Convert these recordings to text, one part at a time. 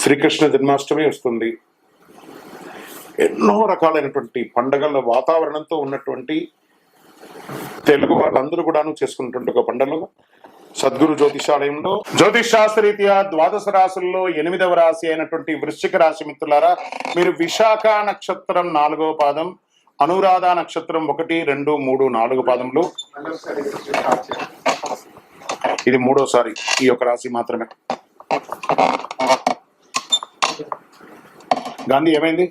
శ్రీకృష్ణ జన్మాష్టమి వస్తుంది. ఎన్నో రకాలైనటువంటి పండగల వాతావరణంతో ఉన్నటువంటి తెలుగు వాళ్ళందరూ కూడాను చేసుకున్నటువంటి ఒక పండుగ సద్గురు జ్యోతిషాలయంలో జ్యోతిష్ శాస్త్రరీత్యా ద్వాదశ రాశుల్లో ఎనిమిదవ రాశి అయినటువంటి వృశ్చిక రాశి మిత్రులారా మీరు విశాఖ నక్షత్రం నాలుగవ పాదం అనురాధ నక్షత్రం ఒకటి రెండు మూడు నాలుగు పాదములు. ఇది మూడోసారి ఈ యొక్క రాశి మాత్రమే. గాంధీ ఏమైంది?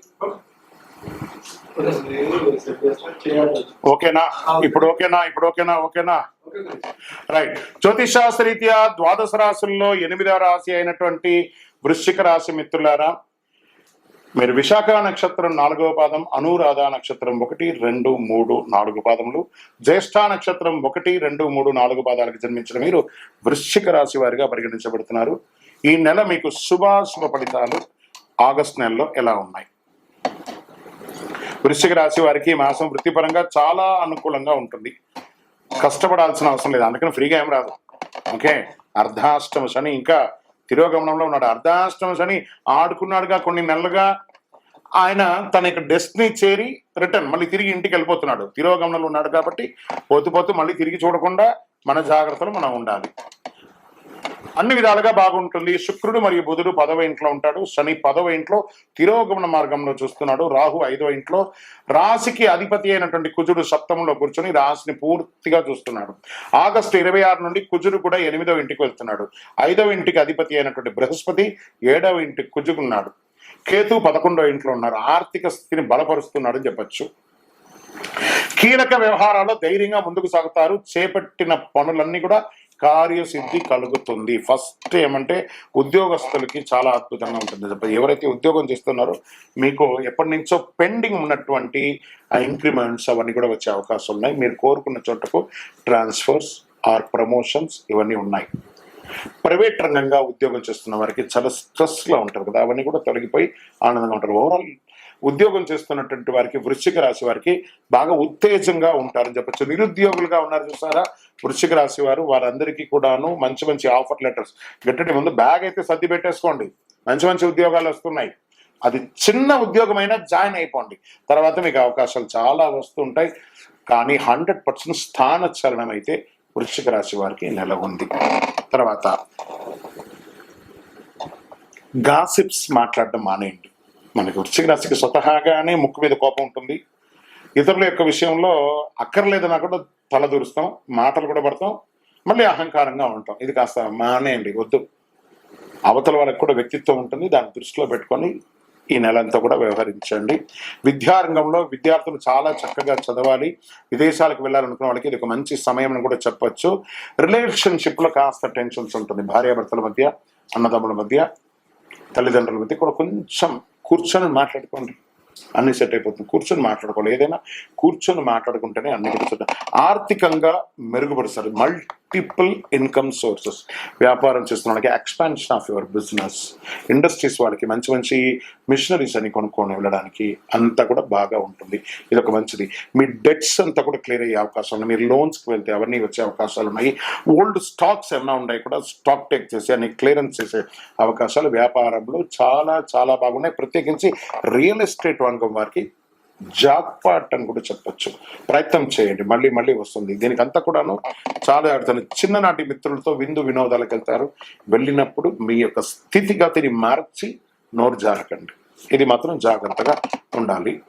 ఓకేనా? ఇప్పుడు ఓకేనా? ఇప్పుడు ఓకేనా? ఓకేనా? రైట్. జ్యోతిష్ శాస్త్రరీత్యా ద్వాదశ రాశుల్లో ఎనిమిదవ రాశి అయినటువంటి వృశ్చిక రాశి మిత్రులారా మీరు విశాఖ నక్షత్రం నాలుగవ పాదం అనురాధ నక్షత్రం ఒకటి రెండు మూడు నాలుగు పాదములు జ్యేష్ఠ నక్షత్రం ఒకటి రెండు మూడు నాలుగు పాదాలకు జన్మించిన మీరు వృశ్చిక రాశి వారిగా పరిగణించబడుతున్నారు. ఈ నెల మీకు శుభాశుభ ఫలితాలు ఆగస్ట్ నెలలో ఎలా ఉన్నాయి? వృశ్చిక రాశి వారికి ఈ మాసం వృత్తిపరంగా చాలా అనుకూలంగా ఉంటుంది. కష్టపడాల్సిన అవసరం లేదు. అందుకని ఫ్రీగా ఏం రాదు. ఓకే? అర్ధాష్టమ శని ఇంకా తిరోగమనంలో ఉన్నాడు. అర్ధాష్టమ శని ఆడుకున్నాడుగా కొన్ని నెలలుగా. ఆయన తన యొక్క డెస్టినీ చేరి రిటర్న్ మళ్ళీ తిరిగి ఇంటికి వెళ్ళిపోతున్నాడు. తిరోగమనంలో ఉన్నాడు కాబట్టి పోతు పోతూ మళ్ళీ తిరిగి చూడకుండా మన జాగ్రత్తలు మనం ఉండాలి. అన్ని విధాలుగా బాగుంటుంది. శుక్రుడు మరియు బుధుడు పదవ ఇంట్లో ఉంటాడు. శని పదవ ఇంట్లో తిరోగమన మార్గంలో చూస్తున్నాడు. రాహు ఐదవ ఇంట్లో. రాశికి అధిపతి అయినటువంటి కుజుడు సప్తమంలో కూర్చొని రాశిని పూర్తిగా చూస్తున్నాడు. ఆగస్టు ఇరవై ఆరు నుండి కుజుడు కూడా ఎనిమిదవ ఇంటికి వెళ్తున్నాడు. ఐదవ ఇంటికి అధిపతి అయినటువంటి బృహస్పతి ఏడవ ఇంటికి కుజుకున్నాడు. కేతు పదకొండవ ఇంట్లో ఉన్నారు. ఆర్థిక స్థితిని బలపరుస్తున్నాడు అని కీలక వ్యవహారాల్లో ధైర్యంగా ముందుకు సాగుతారు. చేపట్టిన పనులన్నీ కూడా కార్యసిద్ధి కలుగుతుంది. ఫస్ట్ ఏమంటే ఉద్యోగస్తులకి చాలా అద్భుతంగా ఉంటుంది. ఎవరైతే ఉద్యోగం చేస్తున్నారో మీకు ఎప్పటి నుంచో పెండింగ్ ఉన్నటువంటి ఆ ఇంక్రిమెంట్స్ అవన్నీ కూడా వచ్చే అవకాశం ఉన్నాయి. మీరు కోరుకున్న చోటకు ట్రాన్స్ఫర్స్ ఆర్ ప్రమోషన్స్ ఇవన్నీ ఉన్నాయి. ప్రైవేట్ రంగంగా ఉద్యోగం చేస్తున్న వారికి చాలా స్ట్రెస్లో ఉంటారు కదా. అవన్నీ కూడా తొలగిపోయి ఆనందంగా ఉంటారు. ఓవరాల్ ఉద్యోగం చేస్తున్నటువంటి వారికి వృశ్చిక రాశి వారికి బాగా ఉత్తేజంగా ఉంటారని చెప్పొచ్చు. నిరుద్యోగులుగా ఉన్నారు చూసారా? వృశ్చిక రాశి వారు వారందరికీ కూడాను మంచి మంచి ఆఫర్ లెటర్స్. గట్టటి ముందు బ్యాగ్ అయితే సర్ది పెట్టేసుకోండి. మంచి మంచి ఉద్యోగాలు వస్తున్నాయి. అది చిన్న ఉద్యోగమైనా జాయిన్ అయిపోండి. తర్వాత మీకు అవకాశాలు చాలా వస్తుంటాయి. కానీ హండ్రెడ్ పర్సెంట్ స్థాన చలనం అయితే వృశ్చిక రాశి వారికి నెల ఉంది. తర్వాత గాసిప్స్ మాట్లాడడం మానేయండి. మనకి వృశ్చిక రాశికి స్వతహాగానే ముక్కు మీద కోపం ఉంటుంది. ఇతరుల యొక్క విషయంలో అక్కర్లేదన్నా కూడా తల దూరుస్తాం మాటలు కూడా పడతాం మళ్ళీ అహంకారంగా ఉంటాం. ఇది కాస్త మానేయండి వద్దు. అవతల వాళ్ళకి కూడా వ్యక్తిత్వం ఉంటుంది దాన్ని దృష్టిలో పెట్టుకొని ఈ నెలంతా కూడా వ్యవహరించండి. విద్యారంగంలో విద్యార్థులు చాలా చక్కగా చదవాలి. విదేశాలకు వెళ్ళాలనుకున్న వాళ్ళకి ఇది ఒక మంచి సమయం అని కూడా చెప్పచ్చు. రిలేషన్షిప్లో కాస్త టెన్షన్స్ ఉంటుంది భార్యాభర్తల మధ్య అన్నదమ్ముల మధ్య తల్లిదండ్రుల మధ్య కూడా కొంచెం కూర్చొని మాట్లాడుకోండి. అన్ని సెట్ అయిపోతుంది. కూర్చొని మాట్లాడుకోవాలి. ఏదైనా కూర్చొని మాట్లాడుకుంటేనే అన్ని కూడా ఆర్థికంగా మెరుగుపరుస్తారు. మల్టిపుల్ ఇన్కమ్ సోర్సెస్ వ్యాపారం చేస్తున్న వాళ్ళకి expansion of your business industries వాళ్ళకి మంచి మంచి మిషనరీస్ అని కొనుక్కొని వెళ్ళడానికి అంతా కూడా బాగా ఉంటుంది. ఇది ఒక మంచిది. మీ డెట్స్ అంతా కూడా క్లియర్ అయ్యే అవకాశం ఉంది. మీరు లోన్స్కి వెళ్తే అవన్నీ వచ్చే అవకాశాలు ఉన్నాయి. ఓల్డ్ స్టాక్స్ ఏమైనా ఉన్నాయి కూడా స్టాక్ టేక్ చేసి అన్ని క్లియరెన్స్ చేసే అవకాశాలు వ్యాపారంలో చాలా చాలా బాగున్నాయి. ప్రత్యేకించి రియల్ ఎస్టేట్ రంగం వారికి జాక్పాట్ అని కూడా చెప్పచ్చు. ప్రయత్నం చేయండి. మళ్ళీ మళ్ళీ వస్తుంది. దీనికి అంతా కూడాను చాలా ఆడుతాను చిన్ననాటి మిత్రులతో విందు వినోదాలకు వెళ్తారు. వెళ్ళినప్పుడు మీ యొక్క స్థితిగతిని మార్చి నోరు జారకండి. ఇది మాత్రం జాగ్రత్తగా ఉండాలి.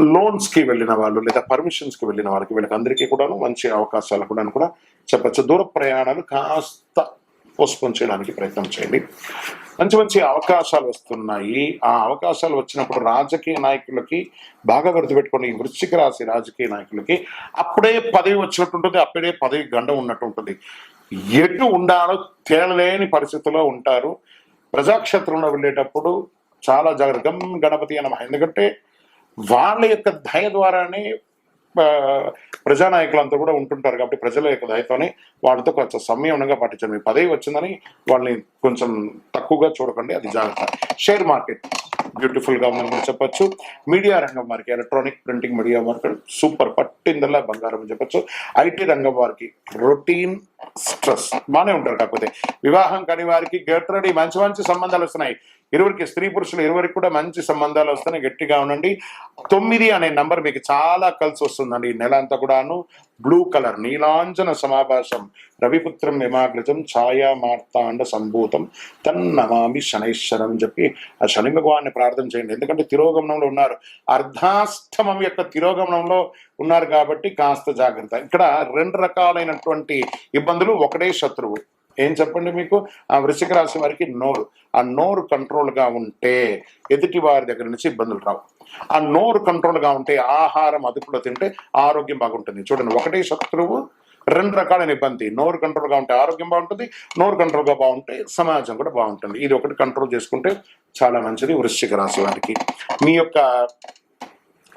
లోన్స్కి వెళ్ళిన వాళ్ళు లేదా పర్మిషన్స్కి వెళ్ళిన వాళ్ళకి వీళ్ళకందరికీ కూడాను మంచి అవకాశాలు కూడా కూడా చెప్పచ్చు. దూర ప్రయాణాలు కాస్త పోస్ట్పోన్ చేయడానికి ప్రయత్నం చేయండి. మంచి మంచి అవకాశాలు వస్తున్నాయి. ఆ అవకాశాలు వచ్చినప్పుడు రాజకీయ నాయకులకి బాగా గుర్తుపెట్టుకోండి. ఈ వృశ్చిక రాశి రాజకీయ నాయకులకి అప్పుడే పదవి వచ్చినట్టు ఉంటుంది అప్పుడే పదవి గండం ఉన్నట్టు ఉంటుంది. ఎటు ఉండాలో తేలలేని పరిస్థితిలో ఉంటారు. ప్రజాక్షేత్రంలో వెళ్ళేటప్పుడు చాలా జాగ్రత్త గణపతి అనమ ఎందుకంటే వాళ్ళ యొక్క దయ ద్వారానే ప్రజానాయకులంతా కూడా ఉంటుంటారు కాబట్టి ప్రజల యొక్క దయతోనే వాళ్ళతో కొంచెం సంయమనంగా పాటించండి. మీ పదవి వచ్చిందని వాళ్ళని కొంచెం తక్కువగా చూడకండి. అది జాగ్రత్త. Share market. బ్యూటిఫుల్గా ఉందని మనం చెప్పొచ్చు. మీడియా రంగం వారికి electronic printing media market super పట్టిందల్లా బంగారం అని చెప్పొచ్చు. ఐటీ రంగం వారికి రొటీన్ స్ట్రెస్ బాగానే ఉంటారు కాకపోతే. వివాహం కాని వారికి గెట్ రెడీ మంచి మంచి సంబంధాలు వస్తున్నాయి. ఇరువురికి స్త్రీ పురుషులు ఇరువురికి కూడా మంచి సంబంధాలు వస్తున్నాయి గట్టిగా ఉండండి. తొమ్మిది అనే నంబర్ మీకు చాలా కలిసి వస్తుందండి. ఈ నెల అంతా కూడాను బ్లూ కలర్ నీలాంజన సమాభాషం రవిపుత్రం యమాగ్రజం ఛాయా మార్తాండ సంభూతం తన్నమామి శనైశ్వరం అని చెప్పి ఆ శని భగవాన్ని ప్రార్థన చేయండి. ఎందుకంటే తిరోగమనంలో ఉన్నారు. అర్ధాష్టమం యొక్క తిరోగమనంలో ఉన్నారు కాబట్టి కాస్త జాగ్రత్త. ఇక్కడ రెండు రకాలైనటువంటి ఇబ్బందులు. ఒకటే శత్రువు. ఏం చెప్పండి మీకు? ఆ వృశ్చిక రాశి వారికి నోరు. ఆ నోరు కంట్రోల్గా ఉంటే ఎదుటి వారి దగ్గర నుంచి ఇబ్బందులు రావు. ఆ నోరు కంట్రోల్గా ఉంటే ఆహారం అదుపులో తింటే ఆరోగ్యం బాగుంటుంది. చూడండి ఒకటే శత్రువు రెండు రకాలైన ఇబ్బంది నోరు కంట్రోల్గా ఉంటే ఆరోగ్యం బాగుంటుంది నోరు కంట్రోల్గా బాగుంటే సమాజం కూడా బాగుంటుంది. ఇది ఒకటి కంట్రోల్ చేసుకుంటే చాలా మంచిది వృశ్చిక రాశి వారికి. మీ యొక్క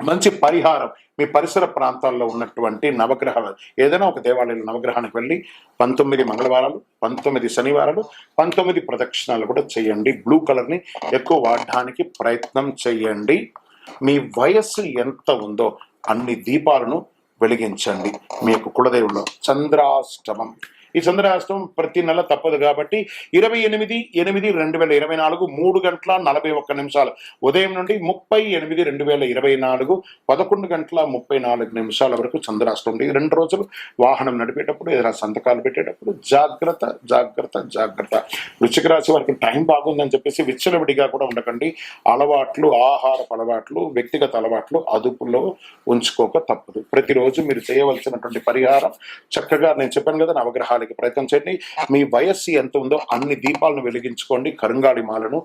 మంచి పరిహారం మీ పరిసర ప్రాంతాల్లో ఉన్నటువంటి నవగ్రహాలు. ఏదైనా ఒక దేవాలయంలో నవగ్రహానికి వెళ్ళి పంతొమ్మిది మంగళవారాలు పంతొమ్మిది శనివారాలు పంతొమ్మిది ప్రదక్షిణాలు కూడా చేయండి. బ్లూ కలర్ని ఎక్కువ వాడడానికి ప్రయత్నం చేయండి. మీ వయస్సు ఎంత ఉందో అన్ని దీపాలను వెలిగించండి. మీ యొక్క కులదేవుల్లో చంద్రాష్టమం. ఈ చంద్రరాష్ట్రం ప్రతి నెల తప్పదు కాబట్టి ఇరవై ఎనిమిది ఎనిమిది రెండు వేల ఇరవై నాలుగు మూడు గంటల నలభై ఒక్క నిమిషాలు. ఉదయం నుండి ముప్పై ఎనిమిది రెండు వేల ఇరవై నాలుగు పదకొండు గంటల ముప్పై నాలుగు నిమిషాల వరకు చంద్రరాష్ట్రం ఉంది ఈ రెండు రోజులు వాహనం నడిపేటప్పుడు ఏదైనా సంతకాలు పెట్టేటప్పుడు జాగ్రత్త జాగ్రత్త జాగ్రత్త. వృశ్చిక రాశి వారికి టైం బాగుందని చెప్పేసి విచ్చలవిడిగా కూడా ఉండకండి. అలవాట్లు ఆహారపు అలవాట్లు వ్యక్తిగత అలవాట్లు అదుపులో ఉంచుకోక తప్పదు. ప్రతిరోజు మీరు చేయవలసినటువంటి పరిహారం చక్కగా నేను చెప్పాను కదా నవగ్రహాలకి ప్రయత్నం చేయండి. మీ వయస్సు ఎంత ఉందో అన్ని దీపాలను వెలిగించుకోండి. కరుంగాడి మాలను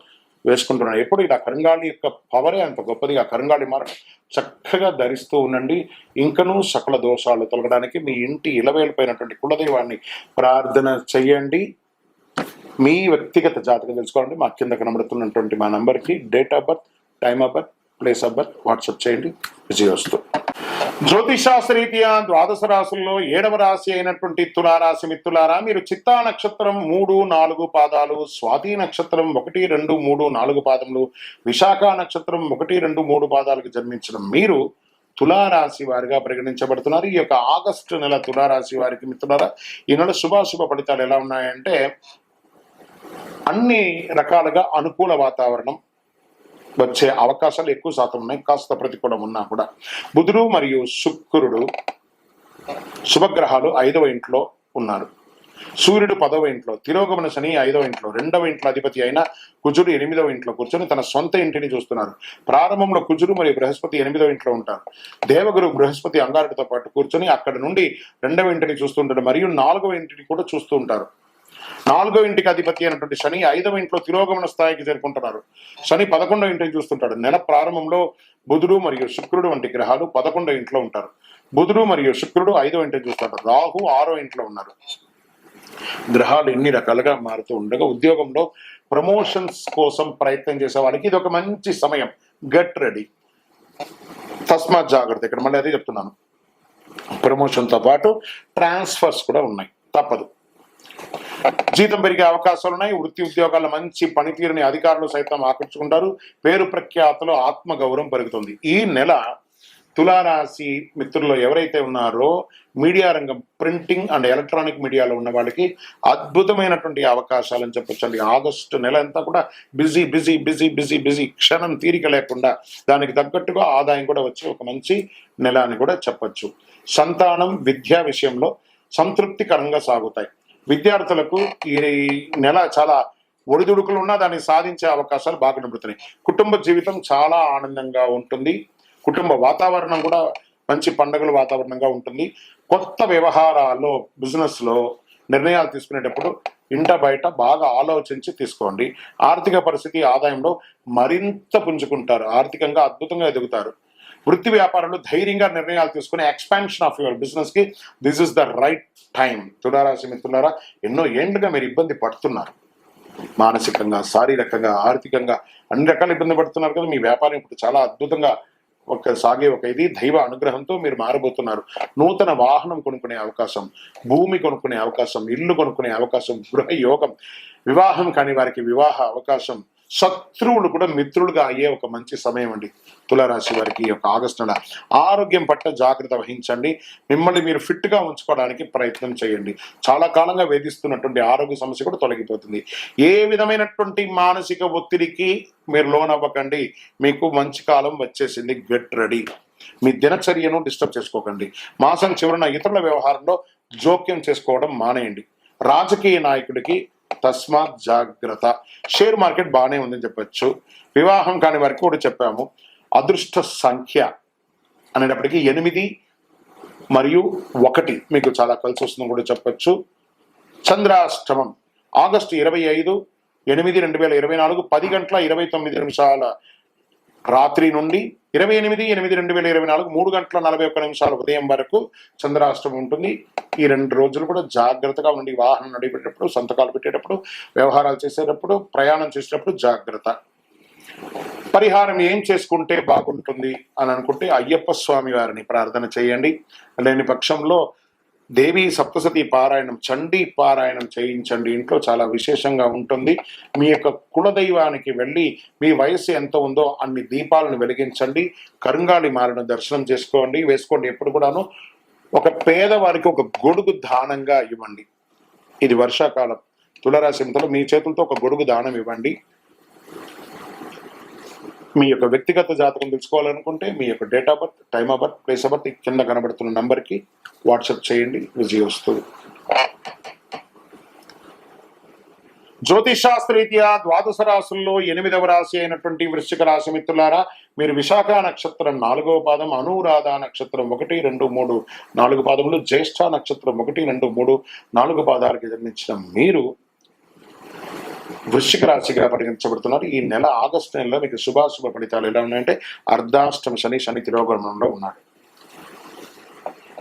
వేసుకుంటున్నాను. ఎప్పుడు ఇలా కరుంగాళి యొక్క పవరే అంత గొప్పది. ఆ కరుంగాళి మాలను చక్కగా ధరిస్తూ ఉండండి. ఇంకనూ సకల దోషాలు తొలగడానికి మీ ఇంటి ఇలవేలిపోయినటువంటి కులదైవాన్ని ప్రార్థన చేయండి. మీ వ్యక్తిగత జాతకం తెలుసుకోవాలంటే మా కింద కనబడుతున్నటువంటి మా నంబర్కి date of birth time of birth place of birth WhatsApp చేయండి. విజయవస్తు రీత్యా ద్వాదశ రాశుల్లో ఏడవ రాశి అయినటువంటి తులారాశి మిత్రులారా మీరు చిత్తా నక్షత్రం మూడు నాలుగు పాదాలు స్వాతి నక్షత్రం ఒకటి రెండు మూడు నాలుగు పాదములు విశాఖ నక్షత్రం ఒకటి రెండు మూడు పాదాలకు జన్మించడం మీరు తులారాశి వారిగా పరిగణించబడుతున్నారు. ఈ యొక్క ఆగస్టు నెల తులారాశి వారికి మిత్రులారా ఈ నెల శుభాశుభ ఫలితాలు ఎలా ఉన్నాయంటే అన్ని రకాలుగా అనుకూల వాతావరణం వచ్చే అవకాశాలు ఎక్కువ శాతం ఉన్నాయి. కాస్త ప్రతికూలం ఉన్నా కూడా. బుధుడు మరియు శుక్రుడు శుభగ్రహాలు ఐదవ ఇంట్లో ఉన్నారు. సూర్యుడు పదవ ఇంట్లో తిరోగమన శని ఐదవ ఇంట్లో రెండవ ఇంట్లో అధిపతి అయిన కుజుడు ఎనిమిదవ ఇంట్లో కూర్చొని తన సొంత ఇంటిని చూస్తున్నారు. ప్రారంభంలో కుజుడు మరియు బృహస్పతి ఎనిమిదవ ఇంట్లో ఉంటారు. దేవగురు బృహస్పతి అంగారుడితో పాటు కూర్చొని అక్కడ నుండి రెండవ ఇంటిని చూస్తుంటారు మరియు నాలుగవ ఇంటిని కూడా చూస్తూ ఉంటారు. నాలుగో ఇంటికి అధిపతి అయినటువంటి శని ఐదవ ఇంట్లో తిరోగమన స్థాయికి చేరుకుంటున్నారు. శని పదకొండో ఇంటిని చూస్తుంటాడు. నెల ప్రారంభంలో బుధుడు మరియు శుక్రుడు వంటి గ్రహాలు పదకొండో ఇంట్లో ఉంటారు. బుధుడు మరియు శుక్రుడు ఐదో ఇంటిని చూస్తుంటారు. రాహు ఆరో ఇంట్లో ఉన్నారు. గ్రహాలు ఎన్ని రకాలుగా మారుతూ ఉండగా ఉద్యోగంలో ప్రమోషన్స్ కోసం ప్రయత్నం చేసే వాళ్ళకి ఇది ఒక మంచి సమయం. Get ready. తస్మాత్ జాగ్రత్త. ఇక్కడ మళ్ళీ అదే చెప్తున్నాను. ప్రమోషన్తో పాటు ట్రాన్స్ఫర్స్ కూడా ఉన్నాయి. తప్పదు. జీతం పెరిగే అవకాశాలు ఉన్నాయి. వృత్తి ఉద్యోగాల్లో మంచి పనితీరుని అధికారులు సైతం ఆకర్షుకుంటారు పేరు ప్రఖ్యాతలు ఆత్మగౌరవం పెరుగుతుంది. ఈ నెల తులారాశి మిత్రుల్లో ఎవరైతే ఉన్నారో మీడియా రంగం ప్రింటింగ్ అండ్ ఎలక్ట్రానిక్ మీడియాలో ఉన్న వాళ్ళకి అద్భుతమైనటువంటి అవకాశాలని చెప్పొచ్చండి. ఆగస్టు నెల అంతా కూడా busy busy busy busy busy క్షణం తీరిక లేకుండా దానికి తగ్గట్టుగా ఆదాయం కూడా వచ్చి ఒక మంచి నెల అని కూడా చెప్పొచ్చు. సంతానం విద్యా విషయంలో సంతృప్తికరంగా సాగుతాయి. విద్యార్థులకు ఈ నెల చాలా ఒడిదుడుకులు ఉన్నా దాన్ని సాధించే అవకాశాలు బాగా కనబడుతున్నాయి. కుటుంబ జీవితం చాలా ఆనందంగా ఉంటుంది. కుటుంబ వాతావరణం కూడా మంచి పండుగల వాతావరణంగా ఉంటుంది. కొత్త వ్యవహారాల్లో బిజినెస్లో నిర్ణయాలు తీసుకునేటప్పుడు ఇంట బయట బాగా ఆలోచించి తీసుకోండి. ఆర్థిక పరిస్థితి ఆదాయంలో మరింత పుంజుకుంటారు. ఆర్థికంగా అద్భుతంగా ఎదుగుతారు. వృత్తి వ్యాపారంలో ధైర్యంగా నిర్ణయాలు తీసుకుని ఎక్స్పాన్షన్ ఆఫ్ యువర్ బిజినెస్కి this is the right time తులారాశి మిత్రులారా ఎన్నో ఏండ్లుగా మీరు ఇబ్బంది పడుతున్నారు. మానసికంగా శారీరకంగా ఆర్థికంగా అన్ని రకాల ఇబ్బంది పడుతున్నారు కదా మీ వ్యాపారం ఇప్పుడు చాలా అద్భుతంగా ఒక సాగే ఒక ఇది. దైవ అనుగ్రహంతో మీరు మారబోతున్నారు. నూతన వాహనం కొనుక్కునే అవకాశం భూమి కొనుక్కునే అవకాశం ఇల్లు కొనుక్కునే అవకాశం గృహ యోగం వివాహం కాని వారికి వివాహ అవకాశం శత్రువులు కూడా మిత్రులుగా అయ్యే ఒక మంచి సమయం అండి. తులారాశి వారికి ఈ యొక్క ఆగస్టు నెల. ఆరోగ్యం పట్ల జాగ్రత్త వహించండి. మిమ్మల్ని మీరు ఫిట్గా ఉంచుకోవడానికి ప్రయత్నం చేయండి. చాలా కాలంగా వేధిస్తున్నటువంటి ఆరోగ్య సమస్య కూడా తొలగిపోతుంది. ఏ విధమైనటువంటి మానసిక ఒత్తిడికి మీరు లోన్ అవ్వకండి మీకు మంచి కాలం వచ్చేసింది. Get ready. మీ దినచర్యను డిస్టర్బ్ చేసుకోకండి. మాసం చివరన ఇతరుల వ్యవహారంలో జోక్యం చేసుకోవడం మానేయండి. రాజకీయ నాయకుడికి తస్మాత్ జాగ్రత్త. షేర్ మార్కెట్ బాగానే ఉందని చెప్పొచ్చు. వివాహం కాని వారికి కూడా చెప్పాము. అదృష్ట సంఖ్య అనేటప్పటికీ ఎనిమిది మరియు ఒకటి మీకు చాలా కలిసి వస్తుందని కూడా చెప్పొచ్చు. చంద్రాష్టమం. ఆగస్టు ఇరవై ఐదు ఎనిమిది రెండు వేల ఇరవై నాలుగు పది గంటల ఇరవై తొమ్మిది నిమిషాల రాత్రి నుండి ఇరవై ఎనిమిది ఎనిమిది రెండు వేల ఇరవై నాలుగు మూడు గంటల నలభై ఒక్క నిమిషాల ఉదయం వరకు చంద్రాష్టమం ఉంటుంది. ఈ రెండు రోజులు కూడా జాగ్రత్తగా ఉండి వాహనం నడిపేటప్పుడు సంతకాలు పెట్టేటప్పుడు వ్యవహారాలు చేసేటప్పుడు ప్రయాణం చేసేటప్పుడు జాగ్రత్త. పరిహారం ఏం చేసుకుంటే బాగుంటుంది అని అనుకుంటే అయ్యప్ప స్వామి వారిని ప్రార్థన చేయండి. లేని పక్షంలో దేవి సప్తసతి పారాయణం చండీ పారాయణం చేయించండి. ఇంట్లో చాలా విశేషంగా ఉంటుంది. మీ యొక్క కులదైవానికి వెళ్ళి మీ వయసు ఎంత ఉందో అన్ని దీపాలను వెలిగించండి. కరుంగాళి మాలను దర్శనం చేసుకోండి. వేసుకోండి ఎప్పుడు కూడాను. ఒక పేదవారికి ఒక గొడుగు దానంగా ఇవ్వండి. ఇది వర్షాకాలం. తులరాశింతలో మీ చేతులతో ఒక గొడుగు దానం ఇవ్వండి. మీ యొక్క వ్యక్తిగత జాతకం తెలుసుకోవాలనుకుంటే మీ యొక్క date of birth time of birth place of birth కింద కనబడుతున్న నంబర్కి వాట్సాప్ చేయండి విజయ వస్తుంది జ్యోతిషాస్త్రరీత్యా ద్వాదశ రాశుల్లో ఎనిమిదవ రాశి అయినటువంటి వృశ్చిక రాశి మిత్రులారా మీరు విశాఖ నక్షత్రం నాలుగవ పాదం అనురాధ నక్షత్రం ఒకటి రెండు మూడు నాలుగు పాదములు జ్యేష్ఠ నక్షత్రం ఒకటి రెండు మూడు నాలుగు పాదాలకి జన్మించిన మీరు వృశ్చిక రాశిగా పరిగణించబడుతున్నారు. ఈ నెల ఆగస్టు నెలలో మీకు శుభాశుభ ఫలితాలు ఎలా ఉన్నాయంటే అర్ధాష్టమ శని శని తిరోగమనంలో ఉన్నాడు